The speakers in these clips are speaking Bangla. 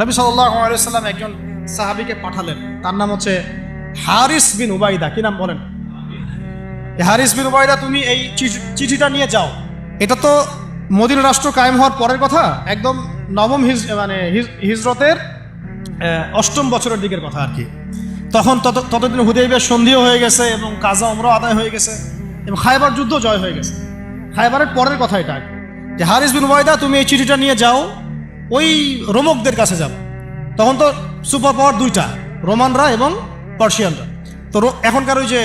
নবী সাল্লাম একজন সাহাবিকে পাঠালেন। তার নাম হচ্ছে হারিস বিন উবাইদা। কি নাম বলেন? হারিস বিন উবাইদা, তুমি এই চিঠি- চিঠিটা নিয়ে যাও। এটা তো মদিনা রাষ্ট্র কায়েম হওয়ার পরের কথা, একদম নবম হিজ মানে হিজরতের অষ্টম বছরের দিকের কথা আর কি। তখন তত ততদিন হুদেবের সন্ধিও হয়ে গেছে এবং কাজা অমরা আদায় হয়ে গেছে এবং খাইবার যুদ্ধ জয় হয়ে গেছে। খাইবারের পরের কথা এটা। যে হারিস বিন ওয়াইদা তুমি এই চিঠিটা নিয়ে যাও। ওই রোমকদের কাছে যাব। তখন তো সুপার পাওয়ার দুইটা, রোমানরা এবং পার্সিয়ানরা। তো এখনকার ওই যে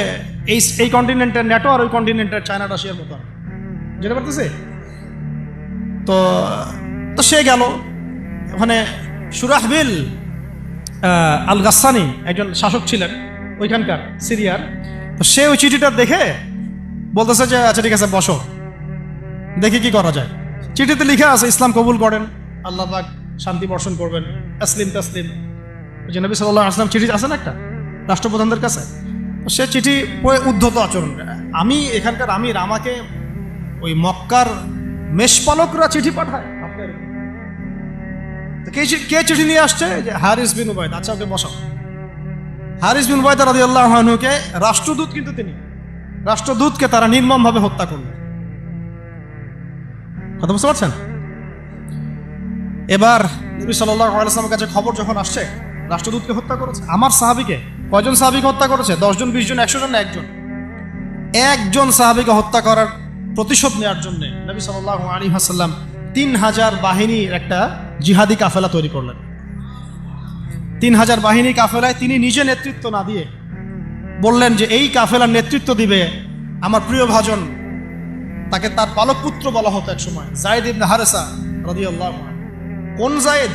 এই এই কন্টিনেন্টের ন্যাটো আর ওই কন্টিনেন্টের চায়না রাশিয়ার মতো। যেতে পারতেছে তো তো সে গেল। ওখানে সুরাহবিল আল গাসানি একজন শাসক ছিলেন, ওইখানকার সিরিয়ার। তো সে ওই চিঠিটা দেখে বলতেছে যে আচ্ছা ঠিক আছে, বসো। দেখি কি করা যায়। চিঠিতে লিখে আছে, ইসলাম কবুল করেন। আল্লাহ পাক শান্তি বর্ষণ করবেন। তাসলিম ওই যে নবী সাল্লাহ আসলাম চিঠি আছে না একটা? রাষ্ট্রপ্রধানদের কাছে? সে চিঠি পড়ে উদ্ধত আচরণ আমি এখানকার আমির আমাকে ওই মক্কার মেষপালকরা চিঠি পাঠায়। কে চিঠি নিয়ে আসছে? যে হারিস বিন উবায়দ। আচ্ছা ওকে বসাও। হারিস বিন উবায়দ রাজি রাষ্ট্রদূত কিন্তু তিনি। রাষ্ট্রদূতকে তারা নির্মমভাবে হত্যা করলেন কথা বুঝতে পারছেন? এবার নবী সাল্লাহ আলাইসলামের কাছে খবর যখন আসছে, রাষ্ট্রদূতকে হত্যা করেছে। আমার সাহাবিকে, কয়জন সাহাবিকে হত্যা করেছে? দশজন বিশ জন একশো জন একজন? একজন সাহাবিকে হত্যা করার প্রতিশোধ নেওয়ার জন্য নবী সাল্লাহ আলী হাসাল্লাম তিন হাজার বাহিনীর একটা জিহাদি কাফেলা তৈরি করলেন। তিন হাজার বাহিনী কাফেলায় তিনি নিজে নেতৃত্ব না দিয়ে বললেন যে, এই কাফেলার নেতৃত্ব দিবে আমার প্রিয় ভাজন। তাকে তার পালক পুত্র বলা হতো এক সময় জায়দ ইবনে হারেসা রাদিয়াল্লাহু আনহু। কোন জায়েদ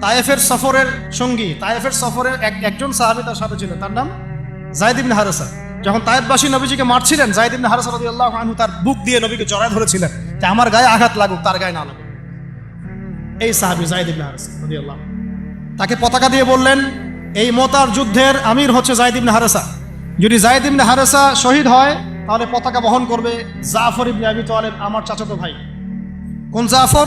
তায়েফের সফরের সঙ্গী, তায়েফের সফরের এক, একজন সাহাবী তার সাথে ছিলেন। তার নাম জায়দ ইবনে হারেসা। যখন তায়েফবাসী নবীজিকে মারছিলেন, জায়দ ইবনে হারেসা রাদিয়াল্লাহু আনহু তার বুক দিয়ে নবীকে জড়ায় ধরেছিলেন যে আমার গায়ে আঘাত লাগুক, তার গায়ে না লাগুক। এই সাহাবী জায়দ ইবনে হারেসা আনহু। তাকে পতাকা দিয়ে বললেন, এই মোতার যুদ্ধের আমির হচ্ছে জায়দ ইবনে হারেসা। যদি জায়দ ইবনে হারেসা শহীদ হয়, তাহলে পতাকা বহন করবে জাফর ইবনে আবি তালেব, আমার চাচাতো ভাই। কোন জাফর?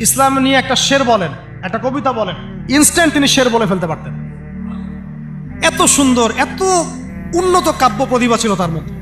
ইসলাম নিয়ে একটা শের বলেন, একটা কবিতা বলেন ইনস্ট্যান্ট তিনি শের বলে ফেলতে পারতেন। এত সুন্দর, এত উন্নত কাব্য প্রতিভা ছিল তার মধ্যে।